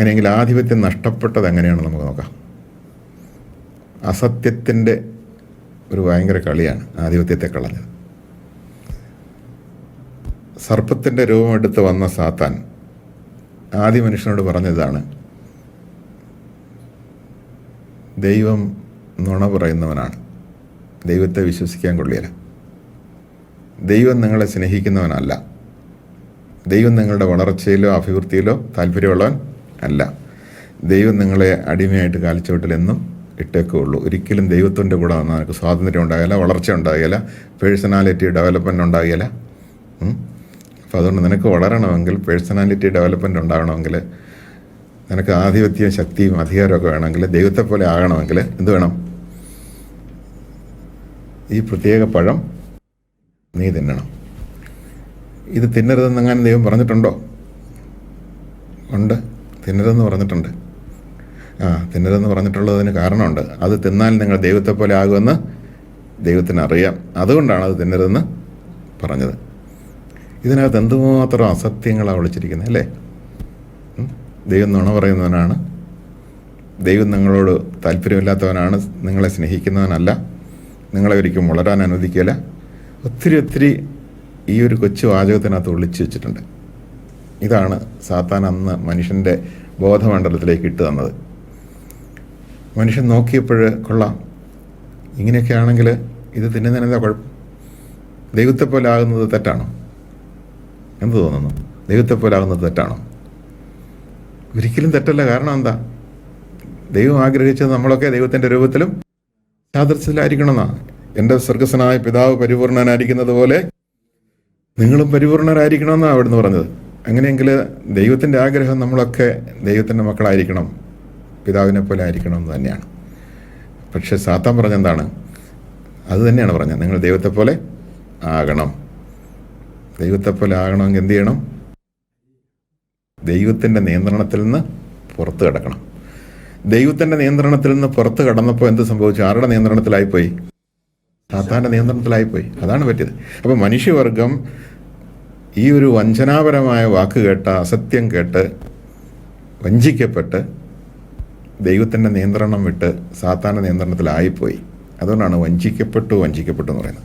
അങ്ങനെയെങ്കിൽ ആധിപത്യം നഷ്ടപ്പെട്ടത് എങ്ങനെയാണ് നമുക്ക് നോക്കാം. അസത്യത്തിന്റെ ഒരു ഭയങ്കര കളിയാണ് ആധിപത്യത്തെ കളഞ്ഞത്. സർപ്പത്തിന്റെ രൂപമെടുത്ത് വന്ന സാത്താൻ ആദ്യ മനുഷ്യനോട് പറഞ്ഞതാണ് ദൈവം നുണ പറയുന്നവനാണ്. ദൈവത്തെ വിശ്വസിക്കാൻ കൊള്ളിയല്ല ദൈവം നിങ്ങളെ സ്നേഹിക്കുന്നവനല്ല. ദൈവം നിങ്ങളുടെ വളർച്ചയിലോ അഭിവൃദ്ധിയിലോ താല്പര്യമുള്ളവൻ അല്ല. ദൈവം നിങ്ങളെ അടിമയായിട്ട് കാലിച്ചോട്ടിലെന്നും ഇട്ടേക്കുള്ളൂ. ഒരിക്കലും ദൈവത്തിന്റെ കൂടെ നിനക്ക് സ്വാതന്ത്ര്യം ഉണ്ടാകില്ല വളർച്ച ഉണ്ടാകില്ല പേഴ്സണാലിറ്റി ഡെവലപ്മെന്റ് ഉണ്ടാകില്ല. അപ്പോൾ അതുകൊണ്ട് നിനക്ക് വളരണമെങ്കിൽ പേഴ്സണാലിറ്റി ഡെവലപ്മെന്റ് ഉണ്ടാകണമെങ്കിൽ നിനക്ക് ആധിപത്യവും ശക്തിയും അധികാരമൊക്കെ വേണമെങ്കിൽ ദൈവത്തെ പോലെ ആകണമെങ്കിൽ എന്ത് വേണം? ഈ പ്രത്യേക പഴം നീ തിന്നണം. ഇത് തിന്നരുതെന്നെങ്ങാനും ദൈവം പറഞ്ഞിട്ടുണ്ടോ? ഉണ്ട്? തിന്നരുതെന്ന് പറഞ്ഞിട്ടുണ്ട്. ആ തിന്നരുതെന്ന് പറഞ്ഞിട്ടുള്ളതിന് കാരണമുണ്ട്. അത് തിന്നാൽ നിങ്ങൾ ദൈവത്തെ പോലെ ആകുമെന്ന് ദൈവത്തിന് അറിയാം അതുകൊണ്ടാണ് അത് തിന്നരുതെന്ന് പറഞ്ഞത്. ഇതിനകത്ത് എന്തുമാത്രം അസത്യങ്ങളാണ് വിളിച്ചിരിക്കുന്നത് അല്ലേ? ദൈവം നുണ പറയുന്നവനാണ്. ദൈവം നിങ്ങളോട് താല്പര്യമില്ലാത്തവനാണ്. നിങ്ങളെ സ്നേഹിക്കുന്നവനല്ല. നിങ്ങളെ ഒരിക്കലും വളരാൻ അനുവദിക്കില്ല ഒത്തിരി ഒത്തിരി ഈ ഒരു കൊച്ചു വാചകത്തിനകത്ത് ഒളിച്ചു വെച്ചിട്ടുണ്ട്. ഇതാണ് സാത്താൻ അന്ന് മനുഷ്യന്റെ ബോധമണ്ഡലത്തിലേക്ക് ഇട്ട് തന്നത്. മനുഷ്യൻ നോക്കിയപ്പോൾ കൊള്ളാം. ഇങ്ങനെയൊക്കെ ആണെങ്കിൽ ഇത് തിന്നുന്നതിന് എന്താ കുഴപ്പം? ദൈവത്തെ പോലെ ആകുന്നത് തെറ്റാണോ? എന്ത് തോന്നുന്നു? ദൈവത്തെ പോലെ ആകുന്നത് തെറ്റാണോ? ഒരിക്കലും തെറ്റല്ല. കാരണം എന്താ? ദൈവം ആഗ്രഹിച്ചത് നമ്മളൊക്കെ ദൈവത്തിന്റെ രൂപത്തിലും സാദൃശ്യത്തിലായിരിക്കണമെന്നാണ് എന്റെ സ്വർഗസ്വനായ പിതാവ് പരിപൂർണനായിരിക്കുന്നത് പോലെ നിങ്ങളും പരിപൂർണരായിരിക്കണമെന്നാണ് അവിടുന്ന് പറഞ്ഞത്. അങ്ങനെയെങ്കിൽ ദൈവത്തിന്റെ ആഗ്രഹം നമ്മളൊക്കെ ദൈവത്തിന്റെ മക്കളായിരിക്കണം പിതാവിനെ പോലെ ആയിരിക്കണം എന്ന് തന്നെയാണ്. പക്ഷെ സാത്താൻ പറഞ്ഞെന്താണ്? അത് തന്നെയാണ് പറഞ്ഞത്. നിങ്ങൾ ദൈവത്തെ പോലെ ആകണം. ദൈവത്തെ പോലെ ആകണമെങ്കിൽ എന്ത് ചെയ്യണം? ദൈവത്തിന്റെ നിയന്ത്രണത്തിൽ നിന്ന് പുറത്ത് കിടക്കണം. ദൈവത്തിന്റെ നിയന്ത്രണത്തിൽ നിന്ന് പുറത്ത് കടന്നപ്പോൾ എന്ത് സംഭവിച്ചു? ആരുടെ നിയന്ത്രണത്തിലായിപ്പോയി? സാത്താന്റെ നിയന്ത്രണത്തിലായിപ്പോയി. അതാണ് പറ്റിയത്. അപ്പോൾ മനുഷ്യവർഗം ഈ ഒരു വഞ്ചനാപരമായ വാക്ക് കേട്ട അസത്യം കേട്ട് വഞ്ചിക്കപ്പെട്ട് ദൈവത്തിന്റെ നിയന്ത്രണം വിട്ട് സാത്താന്റെ നിയന്ത്രണത്തിലായിപ്പോയി. അതുകൊണ്ടാണ് വഞ്ചിക്കപ്പെട്ടു വഞ്ചിക്കപ്പെട്ടു എന്ന് പറയുന്നത്.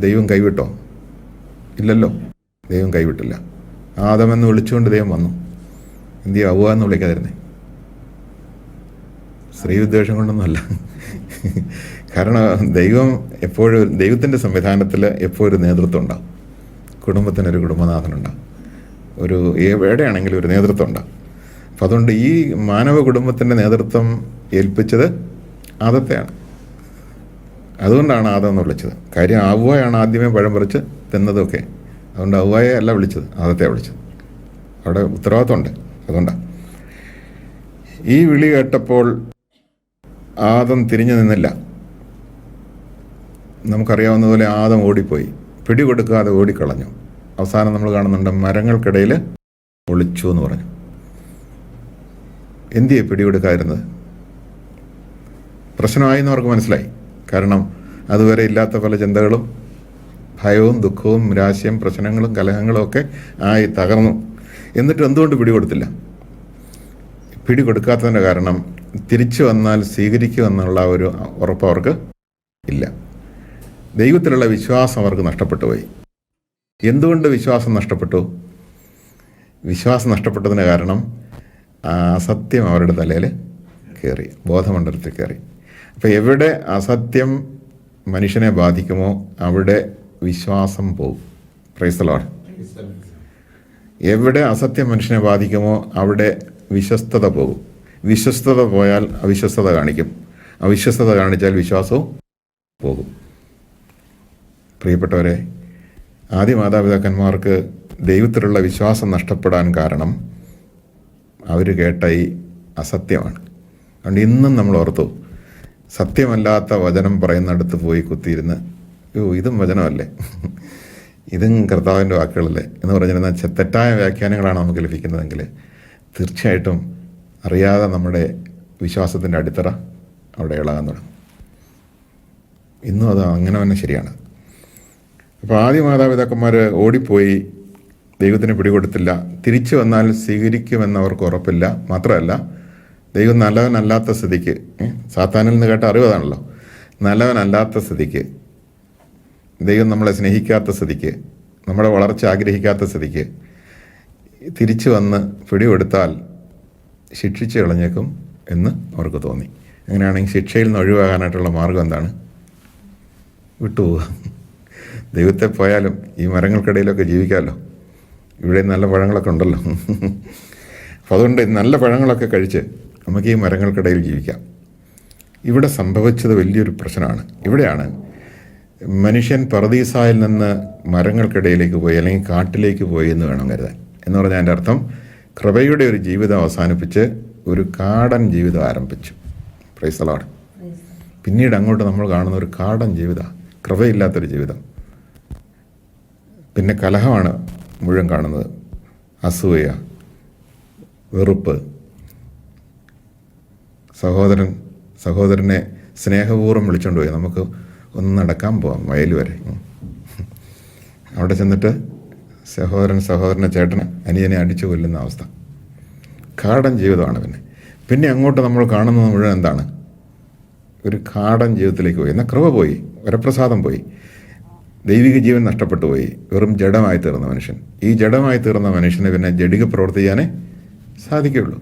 ദൈവം കൈവിട്ടോ? ഇല്ലല്ലോ. ദൈവം കൈവിട്ടില്ല. ആദമെന്ന് വിളിച്ചുകൊണ്ട് ദൈവം വന്നു. എന്ത് ചെയ്യും അവ എന്ന് വിളിക്കാതിരുന്നേ. സ്ത്രീ വിദ്വേഷം കൊണ്ടൊന്നുമല്ല. കാരണം ദൈവം എപ്പോഴും ദൈവത്തിന്റെ സംവിധാനത്തിൽ എപ്പോഴും ഒരു നേതൃത്വം ഉണ്ടാകും കുടുംബത്തിനൊരു കുടുംബനാഥനുണ്ടാകും ഒരു എവിടെയാണെങ്കിലും ഒരു നേതൃത്വം ഉണ്ടാകും അപ്പം അതുകൊണ്ട് ഈ മാനവ കുടുംബത്തിന്റെ നേതൃത്വം ഏൽപ്പിച്ചത് ആദത്തെയാണ്. അതുകൊണ്ടാണ് ആദം എന്ന് വിളിച്ചത്. കാര്യം അവയാണ് ആദ്യമേ പഴം പറിച്ച് തിന്നതൊക്കെ. അതുകൊണ്ട് അവ്വായെ അല്ല വിളിച്ചത് ആദത്തെ വിളിച്ചത്. അവിടെ ഉത്തരവാദിത്വമുണ്ട്. അതുകൊണ്ടാണ് ഈ വിളി കേട്ടപ്പോൾ ആദം തിരിഞ്ഞു നിന്നില്ല. നമുക്കറിയാവുന്ന പോലെ ആദം ഓടിപ്പോയി. പിടികൊടുക്കാതെ ഓടിക്കളഞ്ഞു. അവസാനം നമ്മൾ കാണുന്നുണ്ട് മരങ്ങൾക്കിടയിൽ ഒളിച്ചു എന്ന് പറഞ്ഞു. എന്തിയെ പിടികൊടുക്കാതിരുന്നത്? പ്രശ്നമായി എന്ന് അവർക്ക് മനസ്സിലായി. കാരണം അതുവരെ ഇല്ലാത്ത പല ചിന്തകളും ഭയവും ദുഃഖവും നിരാശയും പ്രശ്നങ്ങളും കലഹങ്ങളും ഒക്കെ ആയി തകർന്നു. എന്നിട്ട് എന്തുകൊണ്ട് പിടികൊടുത്തില്ല? പിടികൊടുക്കാത്തതിന്റെ കാരണം തിരിച്ചു വന്നാൽ സ്വീകരിക്കുമെന്നുള്ള ഒരു ഉറപ്പ് അവർക്ക് ഇല്ല. ദൈവത്തിലുള്ള വിശ്വാസം അവർക്ക് നഷ്ടപ്പെട്ടു പോയി എന്തുകൊണ്ട് വിശ്വാസം നഷ്ടപ്പെട്ടു? വിശ്വാസം നഷ്ടപ്പെട്ടതിന് കാരണം അസത്യം അവരുടെ തലയിൽ കയറി ബോധമണ്ഡലത്തിൽ കയറി. അപ്പോൾ എവിടെ അസത്യം മനുഷ്യനെ ബാധിക്കുമോ അവിടെ വിശ്വാസം പോകും പ്രൈസലോട് എവിടെ അസത്യം മനുഷ്യനെ ബാധിക്കുമോ അവിടെ വിശ്വസ്തത പോകും വിശ്വസ്തത പോയാൽ അവിശ്വസ്തത കാണിക്കും. അവിശ്വസ്തത കാണിച്ചാൽ വിശ്വാസവും പോകും. പ്രിയപ്പെട്ടവരെ ആദ്യ മാതാപിതാക്കന്മാർക്ക് ദൈവത്തിലുള്ള വിശ്വാസം നഷ്ടപ്പെടാൻ കാരണം അവർ കേട്ട ഈ അസത്യമാണ്. അതുകൊണ്ട് ഇന്നും നമ്മൾ ഓർത്തു സത്യമല്ലാത്ത വചനം പറയുന്നിടത്ത് പോയി കുത്തിയിരുന്ന് യോ ഇതും വചനമല്ലേ? ഇതും കർത്താവിന്റെ വാക്കുകളല്ലേ? എന്ന് പറഞ്ഞിരുന്ന തെറ്റായ വ്യാഖ്യാനങ്ങളാണ് നമുക്ക് ലഭിക്കുന്നതെങ്കിൽ തീർച്ചയായിട്ടും അറിയാതെ നമ്മുടെ വിശ്വാസത്തിന്റെ അടിത്തറ അവിടെ ഇളകാൻ തുടങ്ങും. ഇന്നും അത് അങ്ങനെ തന്നെ ശരിയാണ്. അപ്പോൾ ആദ്യ മാതാപിതാക്കന്മാർ ഓടിപ്പോയി. ദൈവത്തിന് പിടികൊടുത്തില്ല. തിരിച്ചു വന്നാൽ സ്വീകരിക്കുമെന്നവർക്ക് ഉറപ്പില്ല. മാത്രമല്ല ദൈവം നല്ലവനല്ലാത്ത സ്ഥിതിക്ക് സാത്താനിൽ നിന്ന് കേട്ട അറിവതാണല്ലോ നല്ലവനല്ലാത്ത സ്ഥിതിക്ക് ദൈവം നമ്മളെ സ്നേഹിക്കാത്ത സ്ഥിതിക്ക് നമ്മുടെ വളർച്ച ആഗ്രഹിക്കാത്ത സ്ഥിതിക്ക് തിരിച്ചു വന്ന് പിടികൊടുത്താൽ ശിക്ഷിച്ച് കളഞ്ഞേക്കും എന്ന് അവർക്ക് തോന്നി. അങ്ങനെയാണെങ്കിൽ ശിക്ഷയിൽ നിന്ന് ഒഴിവാകാനായിട്ടുള്ള മാർഗം എന്താണ്? വിട്ടുപോവുക. ദൈവത്തെ പോയാലും ഈ മരങ്ങൾക്കിടയിലൊക്കെ ജീവിക്കാമല്ലോ. ഇവിടെ നല്ല പഴങ്ങളൊക്കെ ഉണ്ടല്ലോ. അപ്പം അതുകൊണ്ട് നല്ല പഴങ്ങളൊക്കെ കഴിച്ച് നമുക്ക് ഈ മരങ്ങൾക്കിടയിൽ ജീവിക്കാം. ഇവിടെ സംഭവിച്ചത് വലിയൊരു പ്രശ്നമാണ്. ഇവിടെയാണ് മനുഷ്യൻ പറദീസായിൽ നിന്ന് മരങ്ങൾക്കിടയിലേക്ക് പോയി അല്ലെങ്കിൽ കാട്ടിലേക്ക് പോയി എന്ന് വേണം കരുതാൻ. എന്ന് പറഞ്ഞാൽ എന്റെ അർത്ഥം കൃപയുടെ ഒരു ജീവിതം അവസാനിപ്പിച്ച് ഒരു കാടൻ ജീവിതം ആരംഭിച്ചു. പ്രൈസലാട് പിന്നീട് അങ്ങോട്ട് നമ്മൾ കാണുന്ന ഒരു കാടൻ ജീവിതം കൃപയില്ലാത്തൊരു ജീവിതം. പിന്നെ കലഹമാണ് മുഴുവൻ കാണുന്നത്. അസൂയ വെറുപ്പ്. സഹോദരൻ സഹോദരനെ സ്നേഹപൂർവം വിളിച്ചുകൊണ്ട് പോയി. നമുക്ക് ഒന്ന് നടക്കാൻ പോവാം വയൽ വരെ. അവിടെ ചെന്നിട്ട് സഹോദരൻ സഹോദരനെ ചേട്ടനെ അനിയനെ അടിച്ചു കൊല്ലുന്ന അവസ്ഥ. കാടൻ ജീവിതമാണ് പിന്നെ. പിന്നെ അങ്ങോട്ട് നമ്മൾ കാണുന്നത് മുഴുവൻ എന്താണ്? ഒരു കാടൻ ജീവിതത്തിലേക്ക് പോയി. എന്നാൽ കൃപ പോയി വരപ്രസാദം പോയി. ദൈവിക ജീവൻ നഷ്ടപ്പെട്ടു പോയി. വെറും ജഡമായി തീർന്ന മനുഷ്യൻ. ഈ ജഡമായി തീർന്ന മനുഷ്യന് പിന്നെ ജഡിക പ്രവൃത്തി ചെയ്യാനേ സാധിക്കുകയുള്ളൂ.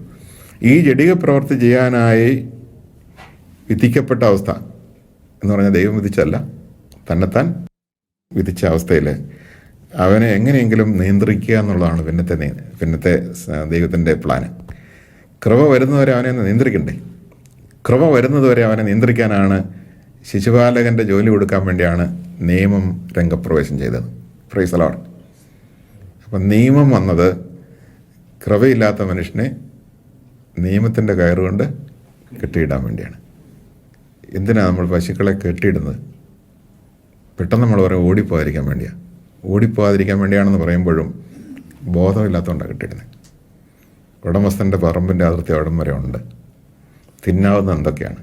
ഈ ജഡിക പ്രവൃത്തി ചെയ്യാനായി വിധിക്കപ്പെട്ട അവസ്ഥ എന്ന് പറഞ്ഞാൽ ദൈവം വിധിച്ചല്ല തന്നെത്താൻ വിധിച്ച അവസ്ഥയിൽ അവനെ എങ്ങനെയെങ്കിലും നിയന്ത്രിക്കുക എന്നുള്ളതാണ് പിന്നത്തെ പിന്നത്തെ ദൈവത്തിന്റെ പ്ലാന് കൃപ വരുന്നവരെ അവനെ നിയന്ത്രിക്കണ്ടേ? കൃപ വരുന്നതുവരെ അവനെ നിയന്ത്രിക്കാനാണ് ശിശുപാലകന്റെ ജോലി കൊടുക്കാൻ വേണ്ടിയാണ് നിയമം രംഗപ്രവേശം ചെയ്തത്. ഫ്രൈസലോൺ അപ്പം നിയമം വന്നത് കൃപയില്ലാത്ത മനുഷ്യനെ നിയമത്തിന്റെ കയറുകൊണ്ട് കെട്ടിയിടാൻ വേണ്ടിയാണ്. എന്തിനാണ് നമ്മൾ പശുക്കളെ കെട്ടിയിടുന്നത്? പെട്ടെന്ന് നമ്മൾ പറയും ഓടിപ്പോകാതിരിക്കാൻ വേണ്ടിയാണ് ഓടിപ്പോകാതിരിക്കാൻ വേണ്ടിയാണെന്ന് പറയുമ്പോഴും ബോധമില്ലാത്തതുകൊണ്ടാണ് കെട്ടിയിടുന്നത്. ഉടമസ്ഥന്റെ പറമ്പിന്റെ അതിർത്തി അവിടം വരെ ഉണ്ട്. തിന്നാവുന്ന എന്തൊക്കെയാണ്?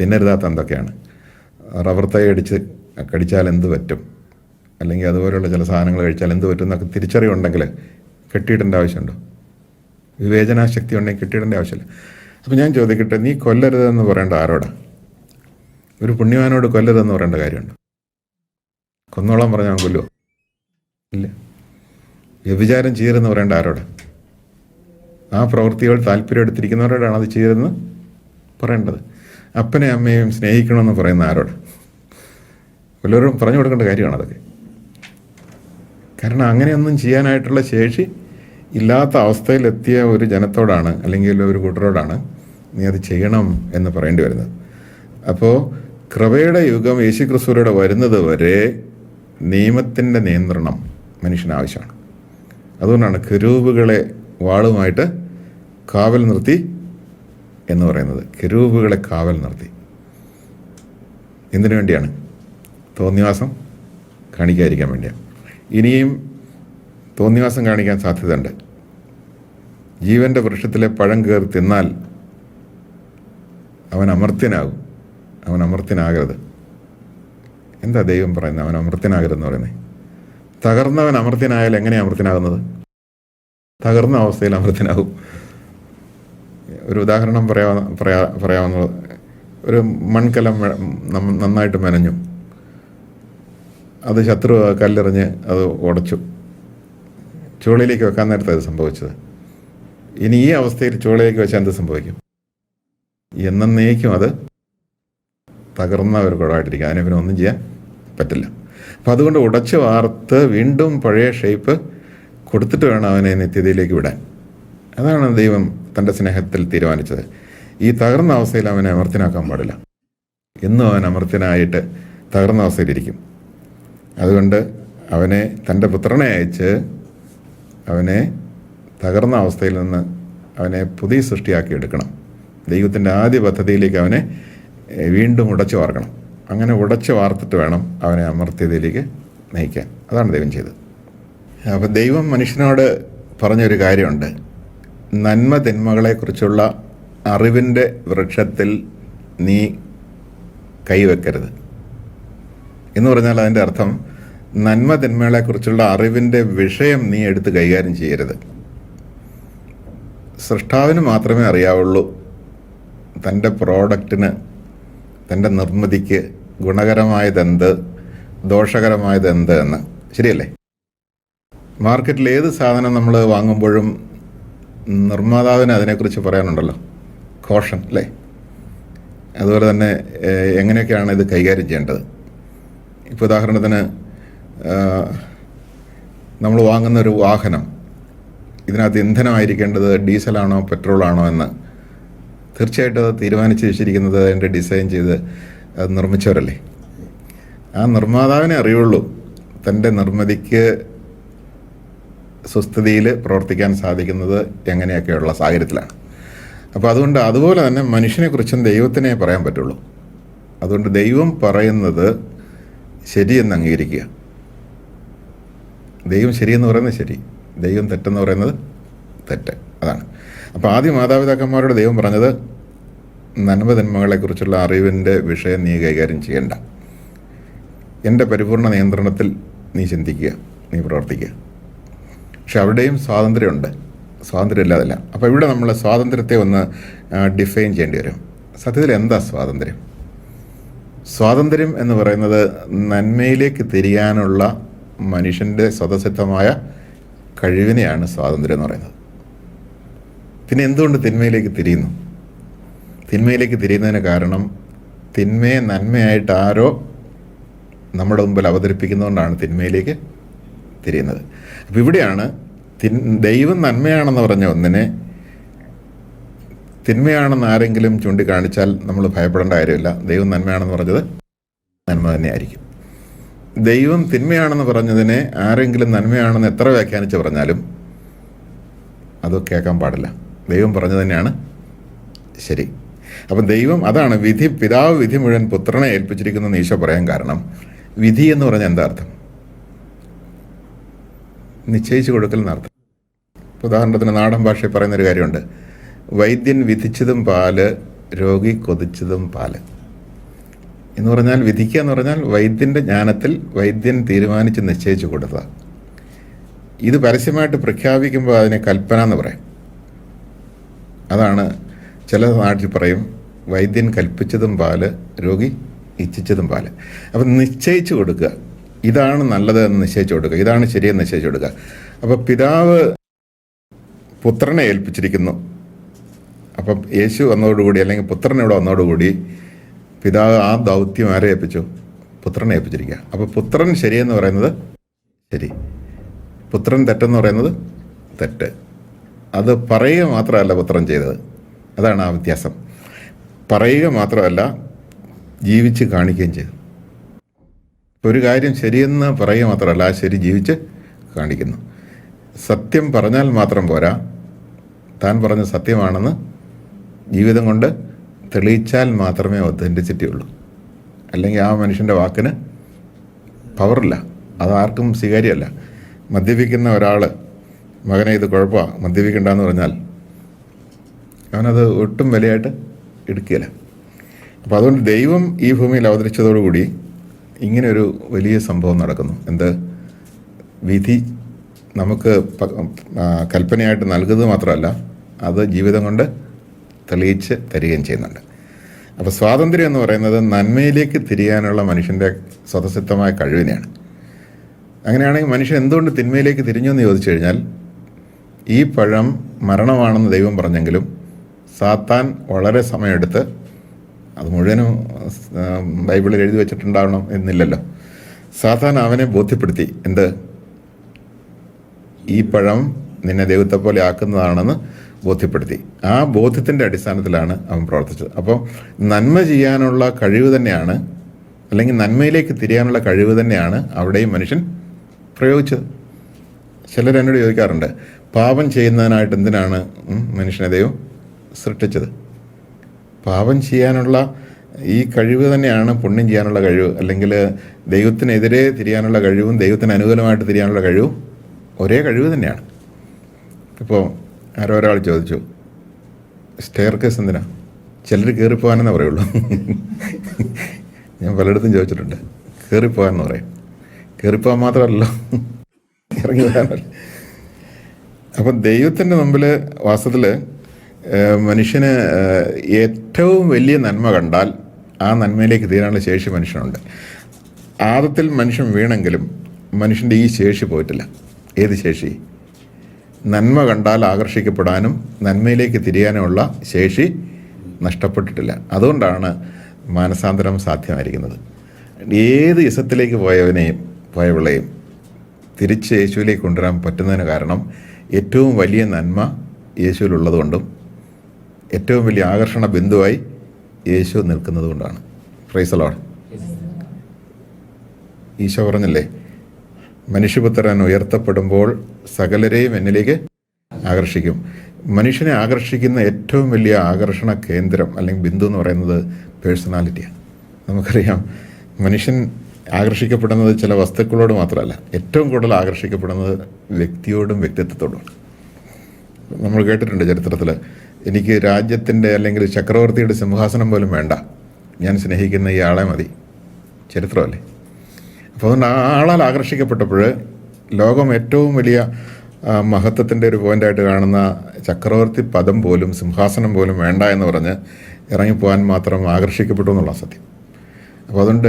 തിന്നരുതാത്ത എന്തൊക്കെയാണ്? റബ്ബർ തൈ അടിച്ച് കടിച്ചാൽ എന്ത് പറ്റും? അല്ലെങ്കിൽ അതുപോലെയുള്ള ചില സാധനങ്ങൾ കഴിച്ചാൽ എന്ത് പറ്റും എന്നൊക്കെ തിരിച്ചറിവുണ്ടെങ്കിൽ കെട്ടിയിടേണ്ട ആവശ്യമുണ്ടോ? വിവേചനാശക്തി ഉണ്ടെങ്കിൽ കെട്ടിയിടേണ്ട ആവശ്യമില്ല. അപ്പോൾ ഞാൻ ചോദിക്കട്ടെ നീ കൊല്ലരുതെന്ന് പറയേണ്ട ആരോടാ? ഒരു പുണ്യവാനോട് കൊല്ലരുതെന്ന് പറയേണ്ട കാര്യമുണ്ട്? കൊന്നോളാൻ പറഞ്ഞാൽ അവൻ കൊല്ലുമോ ഇല്ല. വ്യഭിചാരം ചെയ്യരുതെന്ന് പറയേണ്ട ആരോടാ? ആ പ്രവൃത്തികൾ താല്പര്യം എടുത്തിരിക്കുന്നവരോടാണ് അത് ചെയ്തതെന്ന് പറയേണ്ടത്. അപ്പനെ അമ്മയും സ്നേഹിക്കണമെന്ന് പറയുന്ന ആരോട്? വല്ലവരും പറഞ്ഞു കൊടുക്കേണ്ട കാര്യമാണ് അതൊക്കെ. കാരണം അങ്ങനെയൊന്നും ചെയ്യാനായിട്ടുള്ള ശേഷി ഇല്ലാത്ത അവസ്ഥയിലെത്തിയ ഒരു ജനത്തോടാണ് അല്ലെങ്കിൽ ഒരു കൂട്ടരോടാണ് നീ അത് ചെയ്യണം എന്ന് പറയേണ്ടി വരുന്നത്. അപ്പോൾ കൃപയുടെ യുഗം യേശു ക്രിസ്തുവിലൂടെ വരുന്നത് വരെ നിയമത്തിന്റെ നിയന്ത്രണം മനുഷ്യന് ആവശ്യമാണ്. അതുകൊണ്ടാണ് കെരൂബുകളെ വാളുമായിട്ട് കാവൽ നിർത്തി എന്ന് പറയുന്നത്. കെരൂബുകളെ കാവൽ നിർത്തി. എന്തിനു വേണ്ടിയാണ്? തോന്നിവാസം കാണിക്കാതിരിക്കാൻ വേണ്ടിയാണ് ഇനിയും തോന്നിവാസം കാണിക്കാൻ സാധ്യതയുണ്ട്. ജീവന്റെ വൃക്ഷത്തിലെ പഴം കയറി തിന്നാൽ അവൻ അമർത്യനാകും. അവൻ അമർത്യനാകരുത്. എന്താ ദൈവം പറയുന്നത്? അവൻ അമർത്യനാകരുതെന്ന് പറയുന്നത്? തകർന്നവൻ അമർത്യനായാൽ എങ്ങനെയാണ് അമർത്യനാകുന്നത്? തകർന്ന അവസ്ഥയിൽ അമർത്യനാകും. ഒരു ഉദാഹരണം പറയാ പറയാ പറയാവുന്ന ഒരു മൺകലം നന്നായിട്ട് മെനഞ്ഞു. അത് ശത്രു കല്ലെറിഞ്ഞ് അത് ഉടച്ചു. ചുവളിലേക്ക് വെക്കാൻ നേരത്തെ അത് സംഭവിച്ചത്. ഇനി ഈ അവസ്ഥയിൽ ചുവളിലേക്ക് വെച്ചാൽ എന്ത് സംഭവിക്കും? എന്നേക്കും അത് തകർന്ന ഒരു കുഴമായിട്ടിരിക്കും അതിനെ പിന്നെ ഒന്നും ചെയ്യാൻ പറ്റില്ല. അപ്പം അതുകൊണ്ട് ഉടച്ച് വാർത്ത് വീണ്ടും പഴയ ഷേപ്പ് കൊടുത്തിട്ട് വേണം അവനെ നിത്യതയിലേക്ക് വിടാൻ. അതാണ് ദൈവം തന്റെ സ്നേഹത്തിൽ തീരുമാനിച്ചത്. ഈ തകർന്ന അവസ്ഥയിൽ അവനെ അമർത്തിനാക്കാൻ പാടില്ല. എന്നും അവൻ അമർത്തിനായിട്ട് തകർന്ന അവസ്ഥയിലിരിക്കും. അതുകൊണ്ട് അവനെ തന്റെ പുത്രനെ അയച്ച് അവനെ തകർന്ന അവസ്ഥയിൽ നിന്ന് അവനെ പുതിയ സൃഷ്ടിയാക്കി എടുക്കണം. ദൈവത്തിന്റെ ആദ്യ പദ്ധതിയിലേക്ക് അവനെ വീണ്ടും ഉടച്ചു വാർക്കണം. അങ്ങനെ ഉടച്ചു വാർത്തിട്ട് വേണം അവനെ അമർത്യതയിലേക്ക് നയിക്കാൻ. അതാണ് ദൈവം ചെയ്തത്. അപ്പോൾ ദൈവം മനുഷ്യനോട് പറഞ്ഞൊരു കാര്യമുണ്ട്. നന്മ തിന്മകളെക്കുറിച്ചുള്ള അറിവിന്റെ വൃക്ഷത്തിൽ നീ കൈവെക്കരുത്. എന്ന് പറഞ്ഞാൽ അതിന്റെ അർത്ഥം നന്മ തിന്മകളെക്കുറിച്ചുള്ള അറിവിന്റെ വിഷയം നീ എടുത്ത് കൈകാര്യം ചെയ്യരുത്. സൃഷ്ടാവിന് മാത്രമേ അറിയാവുള്ളൂ തന്റെ പ്രോഡക്റ്റിന് തന്റെ നിർമ്മിതിക്ക് ഗുണകരമായതെന്ത് ദോഷകരമായതെന്ത് എന്ന്. ശരിയല്ലേ? മാർക്കറ്റിൽ ഏത് സാധനം നമ്മൾ വാങ്ങുമ്പോഴും നിർമ്മാതാവിന് അതിനെക്കുറിച്ച് പറയാനുണ്ടല്ലോ. കോഷൻ അല്ലേ? അതുപോലെ തന്നെ എങ്ങനെയൊക്കെയാണ് ഇത് കൈകാര്യം ചെയ്യേണ്ടത്? ഇപ്പോൾ ഉദാഹരണത്തിന് നമ്മൾ വാങ്ങുന്ന ഒരു വാഹനം ഇതിനകത്ത് ഇന്ധനമായിരിക്കേണ്ടത് ഡീസലാണോ പെട്രോളാണോ എന്ന് തീർച്ചയായിട്ടും അത് തീരുമാനിച്ച് വെച്ചിരിക്കുന്നത് അതിന്റെ ഡിസൈൻ ചെയ്ത് അത് നിർമ്മിച്ചവരല്ലേ? ആ നിർമ്മാതാവിനെ അറിയുള്ളൂ. തന്റെ നിർമ്മിതിക്ക് സുസ്ഥിതിയിൽ പ്രവർത്തിക്കാൻ സാധിക്കുന്നത് എങ്ങനെയൊക്കെയുള്ള സാഹചര്യത്തിലാണ്. അപ്പോൾ അതുകൊണ്ട് അതുപോലെ തന്നെ മനുഷ്യനെക്കുറിച്ചും ദൈവത്തിനെ പറയാൻ പറ്റുള്ളൂ. അതുകൊണ്ട് ദൈവം പറയുന്നത് ശരിയെന്ന് അംഗീകരിക്കുക. ദൈവം ശരിയെന്ന് പറയുന്നത് ശരി. ദൈവം തെറ്റെന്ന് പറയുന്നത് തെറ്റ്. അതാണ്. അപ്പോൾ ആദ്യം മാതാപിതാക്കന്മാരോട് ദൈവം പറഞ്ഞത് നന്മ നന്മകളെക്കുറിച്ചുള്ള അറിവിന്റെ വിഷയം നീ കൈകാര്യം ചെയ്യേണ്ട. എന്റെ പരിപൂർണ നിയന്ത്രണത്തിൽ നീ ചിന്തിക്കുക നീ പ്രവർത്തിക്കുക. പക്ഷെ അവിടെയും സ്വാതന്ത്ര്യമുണ്ട്. സ്വാതന്ത്ര്യം ഇല്ലാതല്ല അപ്പോൾ ഇവിടെ നമ്മൾ സ്വാതന്ത്ര്യത്തെ ഒന്ന് ഡിഫൈൻ ചെയ്യേണ്ടി വരും. സത്യത്തിൽ എന്താ സ്വാതന്ത്ര്യം? സ്വാതന്ത്ര്യം എന്ന് പറയുന്നത് നന്മയിലേക്ക് തിരിയാനുള്ള മനുഷ്യന്റെ സ്വതസിദ്ധമായ കഴിവിനെയാണ് സ്വാതന്ത്ര്യം എന്ന് പറയുന്നത്. പിന്നെ എന്തുകൊണ്ട് തിന്മയിലേക്ക് തിരിയുന്നു? തിന്മയിലേക്ക് തിരിയുന്നതിന് കാരണം തിന്മയെ നന്മയായിട്ട് ആരോ നമ്മുടെ മുമ്പിൽ അവതരിപ്പിക്കുന്നതുകൊണ്ടാണ് തിന്മയിലേക്ക് തിരിയുന്നത്. അപ്പോൾ ഇവിടെയാണ് തിൻ ദൈവം നന്മയാണെന്ന് പറഞ്ഞ ഒന്നിനെ തിന്മയാണെന്ന് ആരെങ്കിലും ചൂണ്ടിക്കാണിച്ചാൽ നമ്മൾ ഭയപ്പെടേണ്ട കാര്യമില്ല. ദൈവം നന്മയാണെന്ന് പറഞ്ഞത് നന്മ തന്നെയായിരിക്കും ദൈവം തിന്മയാണെന്ന് പറഞ്ഞതിനെ ആരെങ്കിലും നന്മയാണെന്ന് എത്ര വ്യാഖ്യാനിച്ച് പറഞ്ഞാലും അത് കേൾക്കാൻ പാടില്ല. ദൈവം പറഞ്ഞു തന്നെയാണ് ശരി. അപ്പം ദൈവം അതാണ് വിധി പിതാവ് വിധി മുഴുവൻ പുത്രനെ ഏൽപ്പിച്ചിരിക്കുന്ന ഈശോ പറയാൻ കാരണം. വിധി എന്ന് പറഞ്ഞാൽ എന്താ അർത്ഥം? നിശ്ചയിച്ചു കൊടുക്കൽ എന്നർത്ഥം. ഉദാഹരണത്തിന് നാടൻ ഭാഷയിൽ പറയുന്നൊരു കാര്യമുണ്ട്. വൈദ്യൻ വിധിച്ചതും പാൽ രോഗി കൊതിച്ചതും പാൽ. എന്ന് പറഞ്ഞാൽ വിധിക്കുക എന്ന് പറഞ്ഞാൽ വൈദ്യന്റെ ജ്ഞാനത്തിൽ വൈദ്യൻ തീരുമാനിച്ച് നിശ്ചയിച്ചു കൊടുത്തത് ഇത് പരസ്യമായിട്ട് പ്രഖ്യാപിക്കുമ്പോൾ അതിനെ കൽപ്പന എന്ന് പറയും. അതാണ് ചില നാട്ടിൽ പറയും വൈദ്യൻ കൽപ്പിച്ചതും പാൽ രോഗി ഇച്ഛിച്ചതും പാൽ. അപ്പം നിശ്ചയിച്ചു കൊടുക്കുക. ഇതാണ് നല്ലത് എന്ന് നിശ്ചയിച്ചു കൊടുക്കുക. ഇതാണ് ശരിയെന്ന് നിശ്ചയിച്ചു കൊടുക്കുക. അപ്പോൾ പിതാവ് പുത്രനെ ഏൽപ്പിച്ചിരിക്കുന്നു. അപ്പം യേശു വന്നതോടുകൂടി അല്ലെങ്കിൽ പുത്രൻ ഇവിടെ വന്നതോടുകൂടി പിതാവ് ആ ദൗത്യം ആരെ ഏൽപ്പിച്ചു? പുത്രനെ ഏൽപ്പിച്ചിരിക്കുക. അപ്പോൾ പുത്രൻ ശരിയെന്ന് പറയുന്നത് ശരി. പുത്രൻ തെറ്റെന്ന് പറയുന്നത് തെറ്റ്. അത് പറയുക മാത്രമല്ല പുത്രൻ ചെയ്തത്. അതാണ് ആ വ്യത്യാസം. പറയുക മാത്രമല്ല ജീവിച്ച് കാണിക്കുകയും ചെയ്തു. ഒരു കാര്യം ശരിയെന്ന് പറയുക മാത്രമല്ല ആ ശരി ജീവിച്ച് കാണിക്കുന്നു. സത്യം പറഞ്ഞാൽ മാത്രം പോരാ. താൻ പറഞ്ഞ സത്യമാണെന്ന് ജീവിതം കൊണ്ട് തെളിയിച്ചാൽ മാത്രമേ ഒത്തന്റിസിറ്റി ഉള്ളൂ. അല്ലെങ്കിൽ ആ മനുഷ്യന്റെ വാക്കിന് പവറില്ല അത് അതാർക്കും സ്വീകാര്യമല്ല. മദ്യപിക്കുന്ന ഒരാൾ മകനെ ഇത് കുഴപ്പമാണ് മദ്യപിക്കണ്ടെന്ന് പറഞ്ഞാൽ അവനത് ഒട്ടും വിലയായിട്ട് എടുക്കുകയില്ല. അപ്പോൾ അതുകൊണ്ട് ദൈവം ഈ ഭൂമിയിൽ അവതരിച്ചതോടുകൂടി ഇങ്ങനെ ഒരു വലിയ സംഭവം നടക്കുന്നു. എന്ത്? വിധി നമുക്ക് കൽപ്പനയായിട്ട് നൽകുന്നത് മാത്രമല്ല അത് ജീവിതം കൊണ്ട് തെളിയിച്ച് തരികയും ചെയ്യുന്നുണ്ട്. അപ്പോൾ സ്വാതന്ത്ര്യം എന്ന് പറയുന്നത് നന്മയിലേക്ക് തിരിയാനുള്ള മനുഷ്യന്റെ സ്വതസിദ്ധമായ കഴിവിനെയാണ്. അങ്ങനെയാണെങ്കിൽ മനുഷ്യൻ എന്തുകൊണ്ട് തിന്മയിലേക്ക് തിരിഞ്ഞു എന്ന് ചോദിച്ചു കഴിഞ്ഞാൽ ഈ പഴം മരണമാണെന്ന് ദൈവം പറഞ്ഞെങ്കിലും സാത്താൻ വളരെ സമയമെടുത്ത് അത് മുഴുവനും ബൈബിളിൽ എഴുതി വെച്ചിട്ടുണ്ടാവണം എന്നില്ലല്ലോ. സാത്താൻ അവനെ ബോധ്യപ്പെടുത്തി എന്ത്? ഈ പഴം നിന്നെ ദൈവത്തെ പോലെ ആക്കുന്നതാണെന്ന് ബോധ്യപ്പെടുത്തി. ആ ബോധ്യത്തിന്റെ അടിസ്ഥാനത്തിലാണ് അവൻ പ്രവർത്തിച്ചത്. അപ്പോൾ നന്മ ചെയ്യാനുള്ള കഴിവ് തന്നെയാണ് അല്ലെങ്കിൽ നന്മയിലേക്ക് തിരിയാനുള്ള കഴിവ് തന്നെയാണ് അവിടെയും മനുഷ്യൻ പ്രയോഗിച്ചത്. ചിലർ എന്നോട് ചോദിക്കാറുണ്ട് പാപം ചെയ്യുന്നതിനായിട്ട് എന്തിനാണ് മനുഷ്യനെ ദൈവം സൃഷ്ടിച്ചത്? പാപം ചെയ്യാനുള്ള ഈ കഴിവ് തന്നെയാണ് പുണ്യം ചെയ്യാനുള്ള കഴിവ് അല്ലെങ്കിൽ ദൈവത്തിനെതിരെ തിരിയാനുള്ള കഴിവും ദൈവത്തിന് അനുകൂലമായിട്ട് തിരിയാനുള്ള കഴിവും ഒരേ കഴിവ് തന്നെയാണ്. ഇപ്പോൾ ആരോ ഒരാൾ ചോദിച്ചു സ്റ്റെയർ കേസ് എന്തിനാ? ചിലർ കയറിപ്പോകാനെന്നേ പറയുള്ളൂ. ഞാൻ പലയിടത്തും ചോദിച്ചിട്ടുണ്ട് കയറിപ്പോകാനെന്ന് പറയും. കയറിപ്പോകാൻ മാത്രമല്ലോ ഇറങ്ങി വരാനല്ല. അപ്പം ദൈവത്തിന്റെ മുമ്പിൽ വാസ്തവത്തിൽ മനുഷ്യന് ഏറ്റവും വലിയ നന്മ കണ്ടാൽ ആ നന്മയിലേക്ക് തീരാനുള്ള ശേഷി മനുഷ്യനുണ്ട്. ആദത്തിൽ മനുഷ്യൻ വീണെങ്കിലും മനുഷ്യന്റെ ഈ ശേഷി പോയിട്ടില്ല. ഏത് ശേഷി? നന്മ കണ്ടാൽ ആകർഷിക്കപ്പെടാനും നന്മയിലേക്ക് തിരിയാനുമുള്ള ശേഷി നഷ്ടപ്പെട്ടിട്ടില്ല. അതുകൊണ്ടാണ് മാനസാന്തരം സാധ്യമായിരിക്കുന്നത്. ഏത് ഇസത്തിലേക്ക് പോയവനെയും പോയവളെയും തിരിച്ച് യേശുവിലേക്ക് കൊണ്ടുവരാൻ പറ്റുന്നതിന് കാരണം ഏറ്റവും വലിയ നന്മ യേശുവിലുള്ളതുകൊണ്ടും ഏറ്റവും വലിയ ആകർഷണ ബിന്ദുവായി യേശു നിൽക്കുന്നത് കൊണ്ടാണ് ഈശോ പറഞ്ഞില്ലേ? മനുഷ്യപുത്രൻ ഉയർത്തപ്പെടുമ്പോൾ സകലരെയും എന്നിലേക്ക് ആകർഷിക്കും. മനുഷ്യനെ ആകർഷിക്കുന്ന ഏറ്റവും വലിയ ആകർഷണ കേന്ദ്രം അല്ലെങ്കിൽ ബിന്ദു എന്ന് പറയുന്നത് പേഴ്സണാലിറ്റിയാണ് നമുക്കറിയാം മനുഷ്യൻ ആകർഷിക്കപ്പെടുന്നത് ചില വസ്തുക്കളോട് മാത്രമല്ല ഏറ്റവും കൂടുതൽ ആകർഷിക്കപ്പെടുന്നത് വ്യക്തിയോടും വ്യക്തിത്വത്തോടുമാണ് നമ്മൾ കേട്ടിട്ടുണ്ട് ചരിത്രത്തിൽ എനിക്ക് രാജ്യത്തിന്റെ അല്ലെങ്കിൽ ചക്രവർത്തിയുടെ സിംഹാസനം പോലും വേണ്ട. ഞാൻ സ്നേഹിക്കുന്ന ഈ ആളെ മതി. ചരിത്രമല്ലേ? അപ്പോൾ അതുകൊണ്ട് ആളാൽ ആകർഷിക്കപ്പെട്ടപ്പോൾ ലോകം ഏറ്റവും വലിയ മഹത്വത്തിന്റെ ഒരു പോയിന്റായിട്ട് കാണുന്ന ചക്രവർത്തി പദം പോലും സിംഹാസനം പോലും വേണ്ട എന്ന് പറഞ്ഞ് ഇറങ്ങിപ്പോകാൻ മാത്രം ആകർഷിക്കപ്പെട്ടു എന്നുള്ള സത്യം. അപ്പോൾ അതുകൊണ്ട്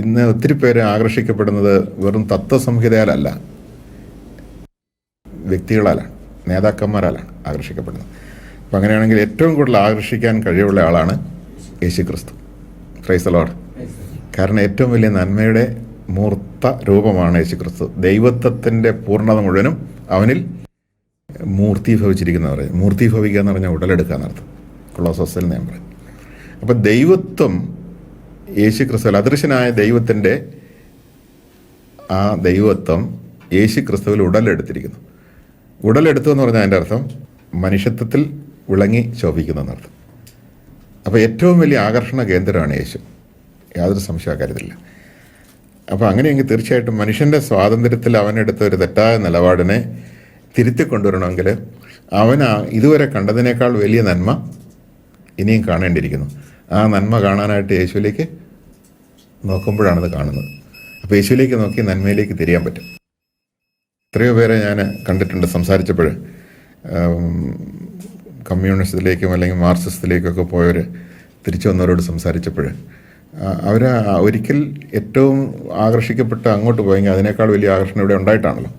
ഇന്ന് ഒത്തിരി പേര് ആകർഷിക്കപ്പെടുന്നത് വെറും തത്വസംഹിതയാലല്ല. വ്യക്തികളാലാണ് നേതാക്കന്മാരാലാണ് ആകർഷിക്കപ്പെടുന്നത്. അപ്പം അങ്ങനെയാണെങ്കിൽ ഏറ്റവും കൂടുതൽ ആകർഷിക്കാൻ കഴിവുള്ള ആളാണ് യേശു ക്രിസ്തു ക്രൈസ്തലോട് കാരണം ഏറ്റവും വലിയ നന്മയുടെ മൂർത്ത രൂപമാണ് യേശു ക്രിസ്തു ദൈവത്വത്തിന്റെ പൂർണത മുഴുവനും അവനിൽ മൂർത്തീഭവിച്ചിരിക്കുന്ന പറയും മൂർത്തീഭവിക്കുക എന്ന് പറഞ്ഞാൽ ഉടലെടുക്കുക എന്നർത്ഥം. കൊളോസസിൽ ഞാൻ പറയും. അപ്പം ദൈവത്വം യേശു ക്രിസ്തുവിൽ അദൃശ്യനായ ദൈവത്തിന്റെ ആ ദൈവത്വം യേശു ക്രിസ്തുവിൽ ഉടലെടുത്തിരിക്കുന്നു. ഉടലെടുത്തു എന്ന് പറഞ്ഞാൽ അതിന്റെ അർത്ഥം മനുഷ്യത്വത്തിൽ വിളങ്ങി ശോഭിക്കുന്നു എന്നർത്ഥം. അപ്പോൾ ഏറ്റവും വലിയ ആകർഷണ കേന്ദ്രമാണ് യേശു. യാതൊരു സംശയ അപ്പോൾ അങ്ങനെയെങ്കിൽ തീർച്ചയായിട്ടും മനുഷ്യന്റെ സ്വാതന്ത്ര്യത്തിൽ അവനെടുത്ത ഒരു തെറ്റായ നിലപാടിനെ തിരുത്തി കൊണ്ടുവരണമെങ്കിൽ അവൻ ഇതുവരെ കണ്ടതിനേക്കാൾ വലിയ നന്മ ഇനിയും കാണേണ്ടിയിരിക്കുന്നു. ആ നന്മ കാണാനായിട്ട് യേശുവിലേക്ക് നോക്കുമ്പോഴാണത് കാണുന്നത്. അപ്പോൾ യേശുവിലേക്ക് നോക്കി നന്മയിലേക്ക് തിരിയാൻ പറ്റും. എത്രയോ പേരെ ഞാൻ കണ്ടിട്ടുണ്ട് സംസാരിച്ചപ്പോൾ കമ്മ്യൂണിസത്തിലേക്കും അല്ലെങ്കിൽ മാർക്സിസത്തിലേക്കൊക്കെ പോയവർ തിരിച്ചു വന്നവരോട് സംസാരിച്ചപ്പോൾ അവർ ഒരിക്കൽ ഏറ്റവും ആകർഷിക്കപ്പെട്ട് അങ്ങോട്ട് പോയെങ്കിൽ അതിനേക്കാൾ വലിയ ആകർഷണം ഇവിടെ ഉണ്ടായിട്ടാണല്ലോ.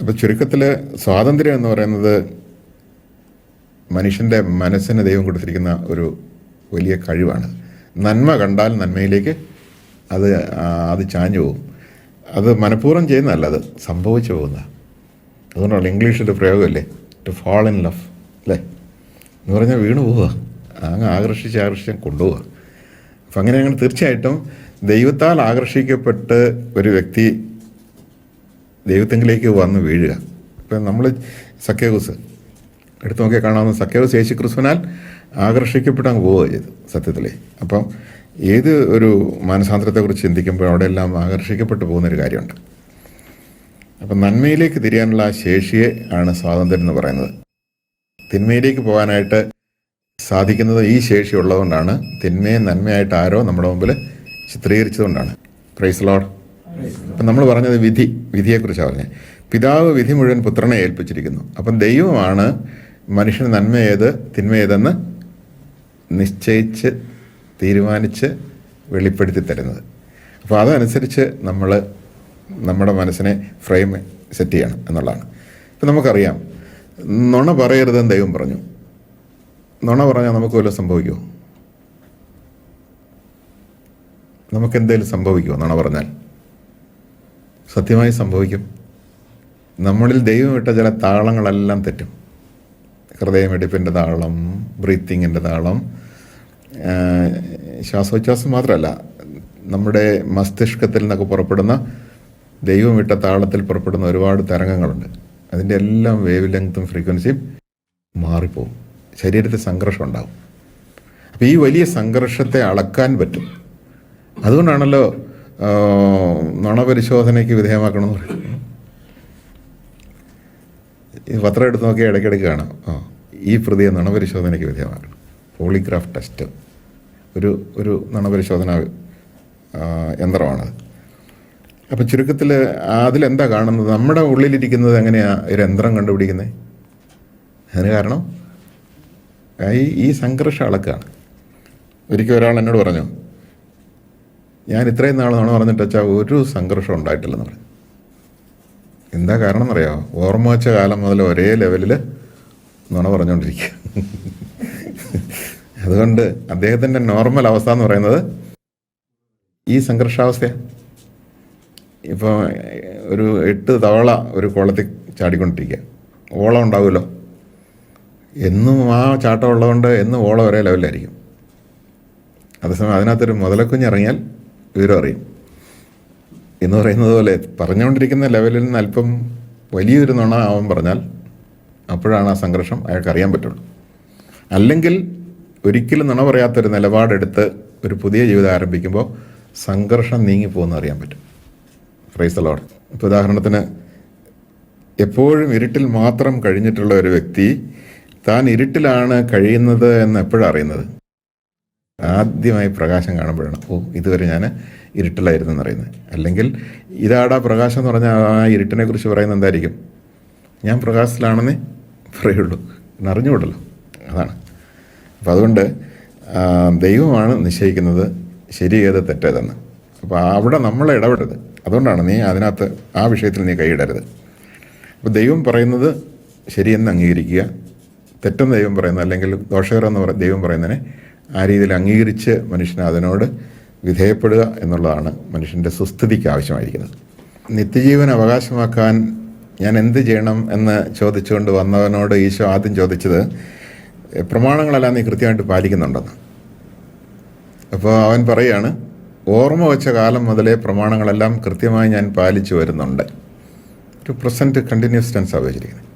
അപ്പോൾ ചുരുക്കത്തിൽ സ്വാതന്ത്ര്യം എന്ന് പറയുന്നത് മനുഷ്യന്റെ മനസ്സിന് ദൈവം കൊടുത്തിരിക്കുന്ന ഒരു വലിയ കഴിവാണ്. നന്മ കണ്ടാൽ നന്മയിലേക്ക് അത് അത് ചാഞ്ഞു പോകും. അത് മനഃപൂർവം ചെയ്യുന്നതല്ല അത് സംഭവിച്ചു പോകുന്ന. അതുകൊണ്ടാണ് ഇംഗ്ലീഷിന്റെ പ്രയോഗമല്ലേ? ടു ഫാൾ ഇൻ ലവ് അല്ലേ എന്ന് പറഞ്ഞാൽ വീണു പോവുക. അങ്ങ് ആകർഷിച്ച് ആകർഷിച്ച് കൊണ്ടുപോവുക. അപ്പം അങ്ങനെ അങ്ങനെ തീർച്ചയായിട്ടും ദൈവത്താൽ ആകർഷിക്കപ്പെട്ട് ഒരു വ്യക്തി ദൈവത്തെങ്കിലേക്ക് വന്ന് വീഴുക. ഇപ്പം നമ്മൾ സഖ്യകൂസ് എടുത്തു നോക്കിയാൽ കാണാവുന്ന സഖ്യകൂസ് യേശു ക്രിസ്തുവിനാൽ ആകർഷിക്കപ്പെട്ട് അങ്ങ് പോവുക ചെയ്തു സത്യത്തിലേ. അപ്പം ഏത് ഒരു മാനസാന്തരത്തെക്കുറിച്ച് ചിന്തിക്കുമ്പോൾ അവിടെ അവിടെയെല്ലാം ആകർഷിക്കപ്പെട്ടു പോകുന്നൊരു കാര്യമുണ്ട്. അപ്പം നന്മയിലേക്ക് തിരിയാനുള്ള ആ ശേഷിയെ ആണ് സ്വാതന്ത്ര്യം എന്ന് പറയുന്നത്. തിന്മയിലേക്ക് പോകാനായിട്ട് സാധിക്കുന്നത് ഈ ശേഷി ഉള്ളതുകൊണ്ടാണ്. തിന്മയെ നന്മയായിട്ട് ആരോ നമ്മുടെ മുമ്പിൽ ചിത്രീകരിച്ചതുകൊണ്ടാണ്. പ്രൈസ് ലോഡ് അപ്പം നമ്മൾ പറഞ്ഞത് വിധി വിധിയെക്കുറിച്ചാണ് പറഞ്ഞത്. പിതാവ് വിധി മുഴുവൻ പുത്രനെ ഏൽപ്പിച്ചിരിക്കുന്നു. അപ്പം ദൈവമാണ് മനുഷ്യന് നന്മ ഏത് തിന്മ ഏതെന്ന് നിശ്ചയിച്ച് തീരുമാനിച്ച് വെളിപ്പെടുത്തി തരുന്നത്. അപ്പോൾ അതനുസരിച്ച് നമ്മൾ നമ്മുടെ മനസ്സിനെ ഫ്രെയിം സെറ്റ് ചെയ്യണം എന്നുള്ളതാണ്. ഇപ്പം നമുക്കറിയാം നുണ പറയരുതെന്ന് ദൈവം പറഞ്ഞു. നുണ പറഞ്ഞാൽ നമുക്ക് വല്ലതും സംഭവിക്കുമോ നമുക്ക് എന്തെങ്കിലും സംഭവിക്കുമോ നുണ പറഞ്ഞാൽ? സത്യമായി സംഭവിക്കും. നമ്മളിൽ ദൈവം ഇട്ട ചില താളങ്ങളെല്ലാം തെറ്റും. ഹൃദയമെടുപ്പിന്റെ താളം ബ്രീത്തിങ്ങിന്റെ താളം ശ്വാസോച്ഛ്വാസം മാത്രമല്ല നമ്മുടെ മസ്തിഷ്കത്തിൽ നിന്നൊക്കെ പുറപ്പെടുന്ന ദൈവം ഇട്ട താളത്തിൽ പുറപ്പെടുന്ന ഒരുപാട് തരംഗങ്ങളുണ്ട്. അതിന്റെ എല്ലാം വേവ് ലെങ്ത്തും ഫ്രീക്വൻസിയും മാറിപ്പോവും. ശരീരത്തിൽ സംഘർഷം ഉണ്ടാകും അപ്പോൾ ഈ വലിയ സംഘർഷത്തെ അളക്കാൻ പറ്റും. അതുകൊണ്ടാണല്ലോ നുണപരിശോധനയ്ക്ക് വിധേയമാക്കണമെന്ന് പറയുന്നത്. ഈ പത്രം എടുത്ത് നോക്കിയാൽ ഇടയ്ക്കിടയ്ക്ക് കാണാം. ആ ഈ പ്രതിയെ നുണപരിശോധനയ്ക്ക് വിധേയമാക്കണം. Polygraph test. ഒരു ഒരു നുണപരിശോധന യന്ത്രമാണത്. അപ്പം ചുരുക്കത്തിൽ അതിലെന്താ കാണുന്നത്? നമ്മുടെ ഉള്ളിലിരിക്കുന്നത് എങ്ങനെയാണ് ഒരു യന്ത്രം കണ്ടുപിടിക്കുന്നത് അതിന് കാരണം? ഈ ഈ സംഘർഷം അളക്കാണ്. ഒരിക്കൽ ഒരാൾ എന്നോട് പറഞ്ഞു ഞാൻ ഇത്രയും നാൾ നുണ പറഞ്ഞിട്ട് വെച്ചാൽ ഒരു സംഘർഷം ഉണ്ടായിട്ടില്ലെന്ന് പറഞ്ഞു. എന്താ കാരണം എന്നറിയാമോ ഓർമ്മ വെച്ച കാലം മുതൽ ഒരേ ലെവലിൽ നുണ പറഞ്ഞുകൊണ്ടിരിക്കുക അതുകൊണ്ട് അദ്ദേഹത്തിന്റെ നോർമൽ അവസ്ഥ എന്ന് പറയുന്നത് ഈ സംഘർഷാവസ്ഥയാണ് ഇപ്പോൾ ഒരു എട്ട് തവള ഒരു കുളത്തിൽ ചാടിക്കൊണ്ടിരിക്കുക ഓളം ഉണ്ടാവുമല്ലോ. എന്നും ആ ചാട്ടം ഉള്ളതുകൊണ്ട് എന്നും ഓളം ഒരേ ലെവലിലായിരിക്കും. അതേസമയം അതിനകത്തൊരു മുതലക്കുഞ്ഞ് ഇറങ്ങിയാൽ വിവരം അറിയും. എന്ന് പറയുന്നത് പോലെ പറഞ്ഞുകൊണ്ടിരിക്കുന്ന ലെവലിൽ നിന്ന് അല്പം വലിയൊരു നുണ അവൻ പറഞ്ഞാൽ അപ്പോഴാണ് ആ സംഘർഷം അയാൾക്ക് അറിയാൻ പറ്റുള്ളൂ. അല്ലെങ്കിൽ ഒരിക്കലും നുണ പറയാത്തൊരു നിലപാടെടുത്ത് ഒരു പുതിയ ജീവിതം ആരംഭിക്കുമ്പോൾ സംഘർഷം നീങ്ങിപ്പോകുന്ന അറിയാൻ പറ്റും. ഫ്രൈസ് ലോഡ്. ഇപ്പോൾ ഉദാഹരണത്തിന് എപ്പോഴും ഇരുട്ടിൽ മാത്രം കഴിഞ്ഞിട്ടുള്ള ഒരു വ്യക്തി താൻ ഇരുട്ടിലാണ് കഴിയുന്നത് എന്ന് എപ്പോഴാണ് അറിയുന്നത്? ആദ്യമായി പ്രകാശം കാണുമ്പോഴാണ്. ഓ ഇതുവരെ ഞാൻ ഇരുട്ടിലായിരുന്നു എന്നറിയുന്നത് അല്ലെങ്കിൽ ഇതാടാ പ്രകാശം എന്ന് പറഞ്ഞാൽ ആ ഇരുട്ടിനെ കുറിച്ച് പറയുന്നത് എന്തായിരിക്കും? ഞാൻ പ്രകാശത്തിലാണെന്നേ പറയുള്ളൂ. അറിഞ്ഞുകൂടല്ലോ. അതാണ്. അപ്പോൾ അതുകൊണ്ട് ദൈവമാണ് നിശ്ചയിക്കുന്നത് ശരി ഏത് തെറ്റേതെന്ന് അപ്പോൾ അവിടെ നമ്മൾ ഇടപെടരുത്. അതുകൊണ്ടാണ് നീ അതിനകത്ത് ആ വിഷയത്തിൽ നീ കൈയിടരുത്. അപ്പോൾ ദൈവം പറയുന്നത് ശരിയെന്ന് അംഗീകരിക്കുക. തെറ്റെന്ന് ദൈവം പറയുന്ന. അല്ലെങ്കിൽ ദോഷകരമെന്ന് പറ ദൈവം പറയുന്നതിനെ ആ രീതിയിൽ അംഗീകരിച്ച് മനുഷ്യൻ അതിനോട് വിധേയപ്പെടുക എന്നുള്ളതാണ് മനുഷ്യന്റെ സുസ്ഥിതിക്ക് ആവശ്യമായിരിക്കുന്നത്. നിത്യജീവൻ അവകാശമാക്കാൻ ഞാൻ എന്ത് ചെയ്യണം എന്ന് ചോദിച്ചുകൊണ്ട് വന്നവനോട് ഈശോ ആദ്യം ചോദിച്ചത് പ്രമാണങ്ങളെല്ലാം നീ കൃത്യമായിട്ട് പാലിക്കുന്നുണ്ടെന്ന്. അപ്പോൾ അവൻ പറയാണ് ഓർമ്മ വെച്ച കാലം മുതലേ പ്രമാണങ്ങളെല്ലാം കൃത്യമായി ഞാൻ പാലിച്ചു വരുന്നുണ്ട്. ഒരു പ്രസന്റ് കണ്ടിന്യൂസ് ടെൻസ് ഉപയോഗിച്ചിരിക്കുന്നത്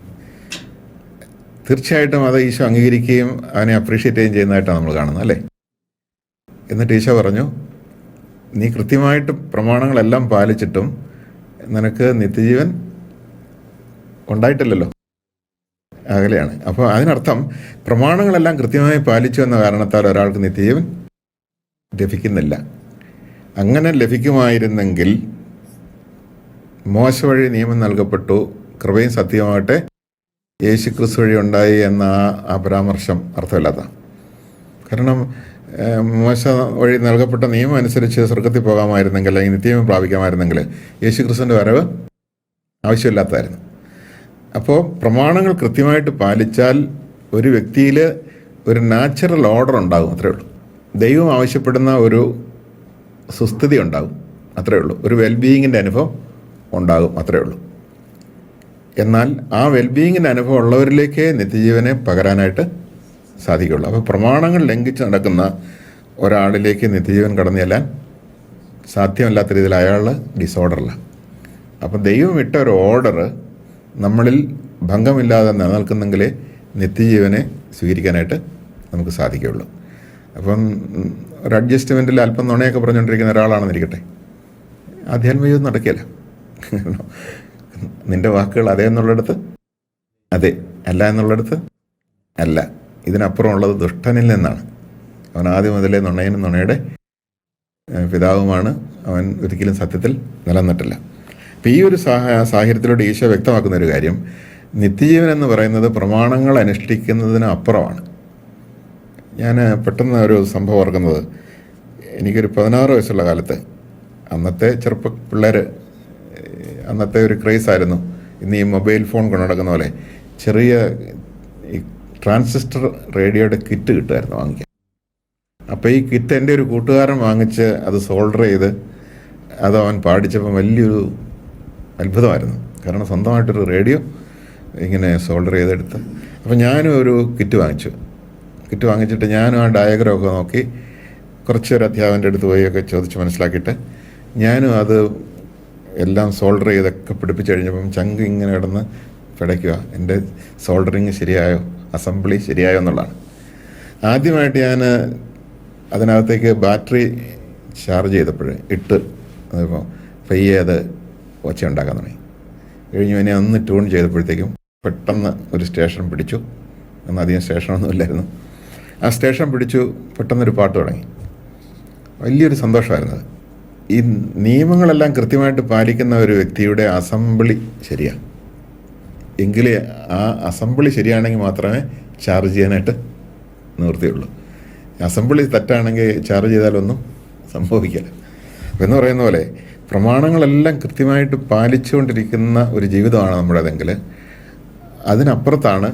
തീർച്ചയായിട്ടും അത് ഈശോ അംഗീകരിക്കുകയും അവനെ അപ്രീഷിയേറ്റ് ചെയ്യുകയും ചെയ്യുന്നതായിട്ടാണ് നമ്മൾ കാണുന്നത് അല്ലേ? എന്നിട്ട് ഈശോ പറഞ്ഞു നീ കൃത്യമായിട്ട് പ്രമാണങ്ങളെല്ലാം പാലിച്ചിട്ടും നിനക്ക് നിത്യജീവൻ ഉണ്ടായിട്ടില്ലല്ലോ. അകലെയാണ്. അപ്പോൾ അതിനർത്ഥം പ്രമാണങ്ങളെല്ലാം കൃത്യമായി പാലിച്ചു എന്ന കാരണത്താൽ ഒരാൾക്ക് നിത്യജീവൻ ലഭിക്കുന്നില്ല. അങ്ങനെ ലഭിക്കുമായിരുന്നെങ്കിൽ മോശ വഴി നിയമം നൽകപ്പെട്ടു കൃപയും സത്യമാകട്ടെ യേശു ക്രിസ്തു വഴി ഉണ്ടായി എന്ന ആ- പരാമർശം അർത്ഥമില്ലാത്ത. കാരണം മോശ വഴി നൽകപ്പെട്ട നിയമം അനുസരിച്ച് സ്വർഗത്തിൽ പോകാമായിരുന്നെങ്കിൽ അല്ലെങ്കിൽ നിത്യം പ്രാപിക്കാമായിരുന്നെങ്കിൽ യേശു ക്രിസ്തുവിന്റെ വരവ് ആവശ്യമില്ലാത്തതായിരുന്നു. അപ്പോൾ പ്രമാണങ്ങൾ കൃത്യമായിട്ട് പാലിച്ചാൽ ഒരു വ്യക്തിയിൽ ഒരു നാച്ചുറൽ ഓർഡർ ഉണ്ടാകും അത്രേ ഉള്ളൂ. ദൈവം ആവശ്യപ്പെടുന്ന ഒരു സുസ്ഥിതി ഉണ്ടാകും അത്രേ ഉള്ളൂ. ഒരു വെൽബീയിങ്ങിന്റെ അനുഭവം ഉണ്ടാകും അത്രേ ഉള്ളൂ. എന്നാൽ ആ വെൽബീയിങ്ങിന്റെ അനുഭവം ഉള്ളവരിലേക്ക് നിത്യജീവനെ പകരാനായിട്ട് സാധിക്കുള്ളൂ. അപ്പോൾ പ്രമാണങ്ങൾ ലംഘിച്ച് നടക്കുന്ന ഒരാളിലേക്ക് നിത്യജീവൻ കടന്നു ചെല്ലാൻ സാധ്യമല്ലാത്ത രീതിയിൽ അയാൾ ഡിസോർഡറിലാണ് അപ്പം ദൈവം ഇട്ട ഒരു ഓർഡർ നമ്മളിൽ ഭംഗമില്ലാതെ നിലനിൽക്കുന്നെങ്കിലേ നിത്യജീവനെ സ്വീകരിക്കാനായിട്ട് നമുക്ക് സാധിക്കുകയുള്ളൂ. അപ്പം ഒരു അഡ്ജസ്റ്റ്മെന്റിൽ അല്പം നുണയൊക്കെ പറഞ്ഞുകൊണ്ടിരിക്കുന്ന ഒരാളാണെന്നിരിക്കട്ടെ. ആധ്യാത്മികം നടക്കില്ല. നിന്റെ വാക്കുകൾ അതെ എന്നുള്ളിടത്ത്? അതെ. അല്ല എന്നുള്ളിടത്ത്? അല്ല. ഇതിനപ്പുറം ഉള്ളത് ദുഷ്ടനിൽ നിന്നാണ്. അവൻ ആദ്യം മുതലേ നുണയനും നുണയുടെ പിതാവുമാണ്. അവൻ ഒരിക്കലും സത്യത്തിൽ നിലനിന്നിട്ടില്ല. അപ്പം ഈ ഒരു സാഹ സാഹചര്യത്തിലൂടെ ഈശോ വ്യക്തമാക്കുന്ന ഒരു കാര്യം നിത്യജീവൻ എന്ന് പറയുന്നത് പ്രമാണങ്ങൾ അനുഷ്ഠിക്കുന്നതിന് അപ്പുറമാണ്. ഞാൻ പെട്ടെന്ന് ഒരു സംഭവം ഓർക്കുന്നത്. എനിക്കൊരു പതിനാറ് വയസ്സുള്ള കാലത്ത് അന്നത്തെ ചെറുപ്പ പിള്ളേർ അന്നത്തെ ഒരു ക്രേസ് ആയിരുന്നു. ഇന്ന് ഈ മൊബൈൽ ഫോൺ കൊണ്ടുനടക്കുന്ന പോലെ ചെറിയ ഈ ട്രാൻസിസ്റ്റർ റേഡിയോയുടെ കിറ്റ് കിട്ടുമായിരുന്നു വാങ്ങിക്കാൻ. അപ്പോൾ ഈ കിറ്റ് എന്റെ ഒരു കൂട്ടുകാരൻ വാങ്ങിച്ച് അത് സോൾഡർ ചെയ്ത് അത് അവൻ പാടിച്ചപ്പോൾ വലിയൊരു അത്ഭുതമായിരുന്നു. കാരണം സ്വന്തമായിട്ടൊരു റേഡിയോ ഇങ്ങനെ സോൾഡർ ചെയ്തെടുത്ത് അപ്പോൾ ഞാനും ഒരു കിറ്റ് വാങ്ങിച്ചു. കിറ്റ് വാങ്ങിച്ചിട്ട് ഞാനും ആ ഡയഗ്രം നോക്കി കുറച്ചൊരു അധ്യാപന്റെ അടുത്ത് പോയി ഒക്കെ ചോദിച്ച് മനസ്സിലാക്കിയിട്ട് ഞാനും അത് എല്ലാം സോൾഡർ ചെയ്തൊക്കെ പിടിപ്പിച്ച് കഴിഞ്ഞപ്പം ചങ്ക് ഇങ്ങനെ കിടന്ന് പിടയ്ക്കുക. എന്റെ സോൾഡറിങ് ശരിയായോ? അസംബ്ലി ശരിയായോ എന്നുള്ളതാണ്. ആദ്യമായിട്ട് ഞാൻ അതിനകത്തേക്ക് ബാറ്ററി ചാർജ് ചെയ്തപ്പോൾ ഇട്ട് അതിപ്പോൾ പയ്യെ അത് ഒച്ച ഉണ്ടാക്കാൻ തുടങ്ങി. കഴിഞ്ഞു അതിനെ അന്ന് ട്യൂൺ ചെയ്തപ്പോഴത്തേക്കും പെട്ടെന്ന് ഒരു സ്റ്റേഷൻ പിടിച്ചു. അന്ന് അധികം സ്റ്റേഷനൊന്നും ഇല്ലായിരുന്നു. ആ സ്റ്റേഷൻ പിടിച്ചു പെട്ടെന്നൊരു പാട്ട് തുടങ്ങി. വലിയൊരു സന്തോഷമായിരുന്നു അത്. ഈ നിയമങ്ങളെല്ലാം കൃത്യമായിട്ട് പാലിക്കുന്ന ഒരു വ്യക്തിയുടെ അസംബ്ലി ശരിയാണ്. എങ്കിലേ ആ അസംബ്ലി ശരിയാണെങ്കിൽ മാത്രമേ ചാർജ് ചെയ്യാനായിട്ട് നിവൃത്തിയുള്ളൂ. അസംബ്ലി തെറ്റാണെങ്കിൽ ചാർജ് ചെയ്താലൊന്നും സംഭവിക്കില്ല. എന്ന് പറയുന്ന പോലെ പ്രമാണങ്ങളെല്ലാം കൃത്യമായിട്ട് പാലിച്ചുകൊണ്ടിരിക്കുന്ന ഒരു ജീവിതമാണ് നമ്മുടേതെങ്കിൽ അതിനപ്പുറത്താണ്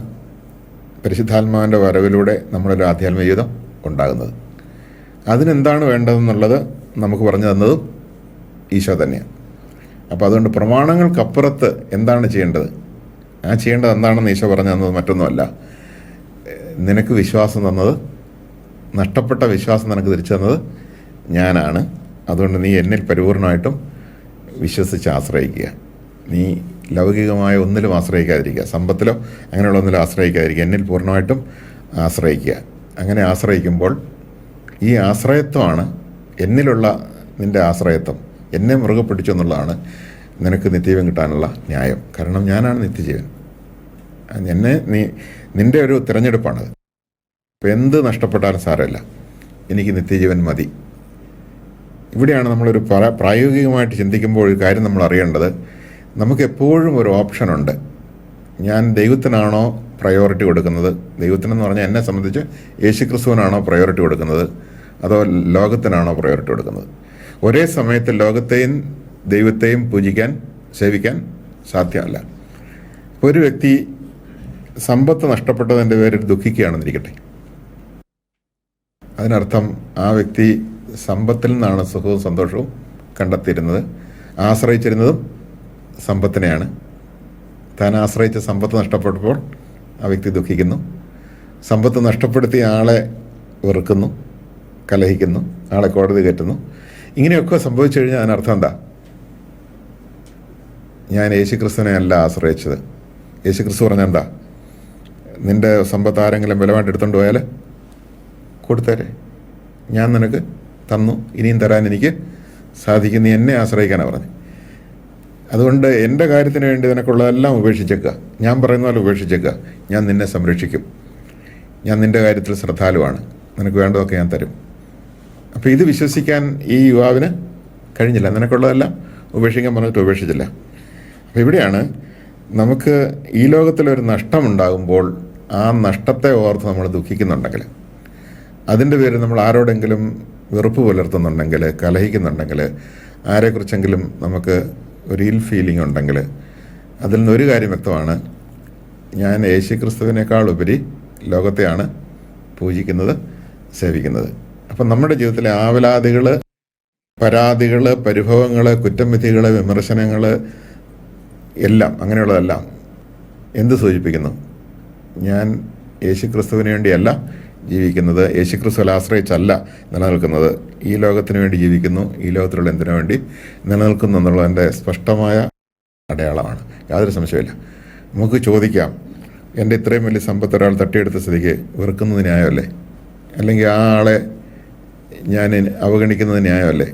പരിശുദ്ധാത്മാവിന്റെ വരവിലൂടെ നമ്മളൊരു ആധ്യാത്മിക ജീവിതം ഉണ്ടാകുന്നത്. അതിനെന്താണ് വേണ്ടതെന്നുള്ളത് നമുക്ക് പറഞ്ഞു തന്നതും ഈശോ തന്നെയാണ്. അപ്പോൾ അതുകൊണ്ട് പ്രമാണങ്ങൾക്കപ്പുറത്ത് എന്താണ് ചെയ്യേണ്ടത്? ആ ചെയ്യേണ്ടത് എന്താണെന്ന് ഈശോ പറഞ്ഞു തന്നത് മറ്റൊന്നുമല്ല. നിനക്ക് വിശ്വാസം തന്നത് നഷ്ടപ്പെട്ട വിശ്വാസം നിനക്ക് തിരിച്ചു തന്നത് ഞാനാണ്. അതുകൊണ്ട് നീ എന്നിൽ പരിപൂർണമായിട്ടും വിശ്വസിച്ച് ആശ്രയിക്കുക. നീ ലൗകികമായ ഒന്നിലും ആശ്രയിക്കാതിരിക്കുക. സമ്പത്തിലോ അങ്ങനെയുള്ള ഒന്നിലും ആശ്രയിക്കാതിരിക്കുക. എന്നിൽ പൂർണമായിട്ടും ആശ്രയിക്കുക. അങ്ങനെ ആശ്രയിക്കുമ്പോൾ ഈ ആശ്രയത്വമാണ് എന്നിലുള്ള നിന്റെ ആശ്രയത്വം എന്നെ മുറുകെ പിടിച്ചു എന്നുള്ളതാണ് നിനക്ക് നിത്യജീവൻ കിട്ടാനുള്ള ന്യായം. കാരണം ഞാനാണ് നിത്യജീവൻ. എന്നെ നീ നിന്റെ ഒരു തിരഞ്ഞെടുപ്പാണത്. ഇപ്പം എന്ത് നഷ്ടപ്പെട്ടാലും സാരമില്ല. എനിക്ക് നിത്യജീവൻ മതി. ഇവിടെയാണ് നമ്മളൊരു പ്ര പ്രായോഗികമായിട്ട് ചിന്തിക്കുമ്പോൾ ഒരു കാര്യം നമ്മൾ അറിയേണ്ടത്. നമുക്ക് എപ്പോഴും ഒരു ഓപ്ഷനുണ്ട് ഞാൻ ദൈവത്തിനാണോ പ്രയോറിറ്റി കൊടുക്കുന്നത്? ദൈവത്തിനെന്ന് പറഞ്ഞാൽ എന്നെ സംബന്ധിച്ച് യേശുക്രിസ്തുവിനാണോ പ്രയോറിറ്റി കൊടുക്കുന്നത്? അതോ ലോകത്തിനാണോ പ്രയോറിറ്റി കൊടുക്കുന്നത്? ഒരേ സമയത്ത് ലോകത്തെയും ദൈവത്തെയും പൂജിക്കാൻ സേവിക്കാൻ സാധ്യമല്ല. ഒരു വ്യക്തി സമ്പത്ത് നഷ്ടപ്പെട്ടതിന്റെ പേരിൽ ദുഃഖിക്കുകയാണെന്നിരിക്കട്ടെ. അതിനർത്ഥം ആ വ്യക്തി സമ്പത്തിൽ നിന്നാണ് സുഖവും സന്തോഷവും കണ്ടെത്തിയിരുന്നത്. ആശ്രയിച്ചിരുന്നതും സമ്പത്തിനെയാണ്. താൻ ആശ്രയിച്ച സമ്പത്ത് നഷ്ടപ്പെട്ടപ്പോൾ ആ വ്യക്തി ദുഃഖിക്കുന്നു. സമ്പത്ത് നഷ്ടപ്പെടുത്തിയ ആളെ വെറുക്കുന്നു. കലഹിക്കുന്നു ആളെ കോടതി കയറ്റുന്നു. ഇങ്ങനെയൊക്കെ സംഭവിച്ചു കഴിഞ്ഞാൽ അതിനർത്ഥം എന്താ? ഞാൻ യേശുക്രിസ്തുവിനെ അല്ല ആശ്രയിച്ചത്. യേശുക്രിസ്തു പറഞ്ഞ എന്താ? നിന്റെ സമ്പത്ത് ആരെങ്കിലും ബലമായിട്ട് എടുത്തുകൊണ്ട് പോയാൽ കൊടുത്തേരെ. ഞാൻ നിനക്ക് തന്നു ഇനിയും തരാൻ എനിക്ക് സാധിക്കുന്നു എന്നെ ആശ്രയിക്കാനാണ് പറഞ്ഞു. അതുകൊണ്ട് എന്റെ കാര്യത്തിന് വേണ്ടി നിനക്കുള്ളതെല്ലാം ഉപേക്ഷിച്ചേക്കുക ഞാൻ പറയുന്ന പോലെ ഉപേക്ഷിച്ചേക്കുക ഞാൻ നിന്നെ സംരക്ഷിക്കും. ഞാൻ നിന്റെ കാര്യത്തിൽ ശ്രദ്ധാലുവാണ്. നിനക്ക് വേണ്ടതൊക്കെ ഞാൻ തരും. അപ്പോൾ ഇത് വിശ്വസിക്കാൻ ഈ യുവാവിന് കഴിഞ്ഞില്ല. നിനക്കുള്ളതെല്ലാം ഉപേക്ഷിക്കാൻ പറഞ്ഞിട്ട് ഉപേക്ഷിച്ചില്ല. അപ്പോൾ ഇവിടെയാണ് നമുക്ക് ഈ ലോകത്തിലൊരു നഷ്ടമുണ്ടാകുമ്പോൾ ആ നഷ്ടത്തെ ഓർത്ത് നമ്മൾ ദുഃഖിക്കുന്നുണ്ടെങ്കിൽ അതിന്റെ പേരിൽ നമ്മൾ ആരോടെങ്കിലും വെറുപ്പ് പുലർത്തുന്നുണ്ടെങ്കിൽ കലഹിക്കുന്നുണ്ടെങ്കിൽ ആരെക്കുറിച്ചെങ്കിലും നമുക്ക് ഒരു ഇൽ ഫീലിംഗ് ഉണ്ടെങ്കിൽ അതിൽ നിന്നൊരു കാര്യം വ്യക്തമാണ്. ഞാൻ യേശു ക്രിസ്തുവിനേക്കാൾ ഉപരി ലോകത്തെയാണ് പൂജിക്കുന്നത് സേവിക്കുന്നത്. അപ്പം നമ്മുടെ ജീവിതത്തിലെ ആവലാതികൾ പരാതികൾ പരിഭവങ്ങൾ കുറ്റംവിധികൾ വിമർശനങ്ങൾ എല്ലാം അങ്ങനെയുള്ളതെല്ലാം എന്ത് സൂചിപ്പിക്കുന്നു? ഞാൻ യേശുക്രിസ്തുവിന് വേണ്ടിയല്ല ജീവിക്കുന്നത് യേശുക്രിസ്തുവിൽ ആശ്രയിച്ചല്ല നിലനിൽക്കുന്നത്. ഈ ലോകത്തിന് വേണ്ടി ജീവിക്കുന്നു ഈ ലോകത്തിലുള്ള എന്തിനു വേണ്ടി നിലനിൽക്കുന്നു എന്നുള്ളതിന്റെ സ്പഷ്ടമായ അടയാളമാണ്. യാതൊരു സംശയമില്ല നമുക്ക് ചോദിക്കാം എന്റെ ഇത്രയും വലിയ സമ്പത്ത് ഒരാൾ തട്ടിയെടുത്ത സ്ഥിതിക്ക് വെറുക്കുന്നത് ന്യായമല്ലേ? അല്ലെങ്കിൽ ആ ആളെ ഞാൻ അവഗണിക്കുന്നത് ന്യായമല്ലേ?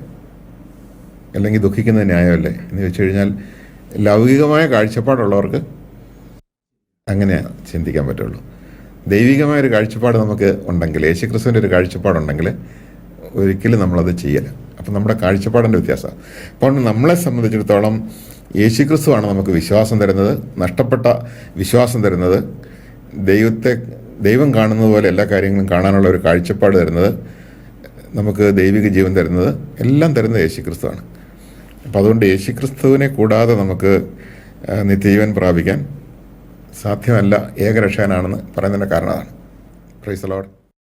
അല്ലെങ്കിൽ ദുഃഖിക്കുന്നത് ന്യായമല്ലേ? എന്ന് വെച്ച് കഴിഞ്ഞാൽ ലൗകികമായ കാഴ്ചപ്പാടുള്ളവർക്ക് അങ്ങനെ ചിന്തിക്കാൻ പറ്റുള്ളൂ. ദൈവികമായ ഒരു കാഴ്ചപ്പാട് നമുക്ക് ഉണ്ടെങ്കിൽ യേശുക്രിസ്തുവിന്റെ ഒരു കാഴ്ചപ്പാടുണ്ടെങ്കിൽ ഒരിക്കലും നമ്മളത് ചെയ്യല അപ്പം നമ്മുടെ കാഴ്ചപ്പാടിന്റെ വ്യത്യാസമാണ് അപ്പോൾ നമ്മളെ സംബന്ധിച്ചിടത്തോളം യേശുക്രിസ്തുവാണ് നമുക്ക് വിശ്വാസം തരുന്നത് നഷ്ടപ്പെട്ട വിശ്വാസം തരുന്നത് ദൈവത്തെ ദൈവം കാണുന്നത് പോലെ എല്ലാ കാര്യങ്ങളും കാണാനുള്ള ഒരു കാഴ്ചപ്പാട് തരുന്നത് നമുക്ക് ദൈവിക ജീവൻ തരുന്നത് എല്ലാം തരുന്നത് യേശുക്രിസ്തുവാണ്. അപ്പോൾ അതുകൊണ്ട് യേശുക്രിസ്തുവിനെ കൂടാതെ നമുക്ക് നിത്യജീവൻ പ്രാപിക്കാൻ സാധ്യമല്ല. ഏകരക്ഷകനാണെന്ന് പറയുന്നതിന്റെ കാരണം അതാണ് പ്രൈസ് ലോഡ്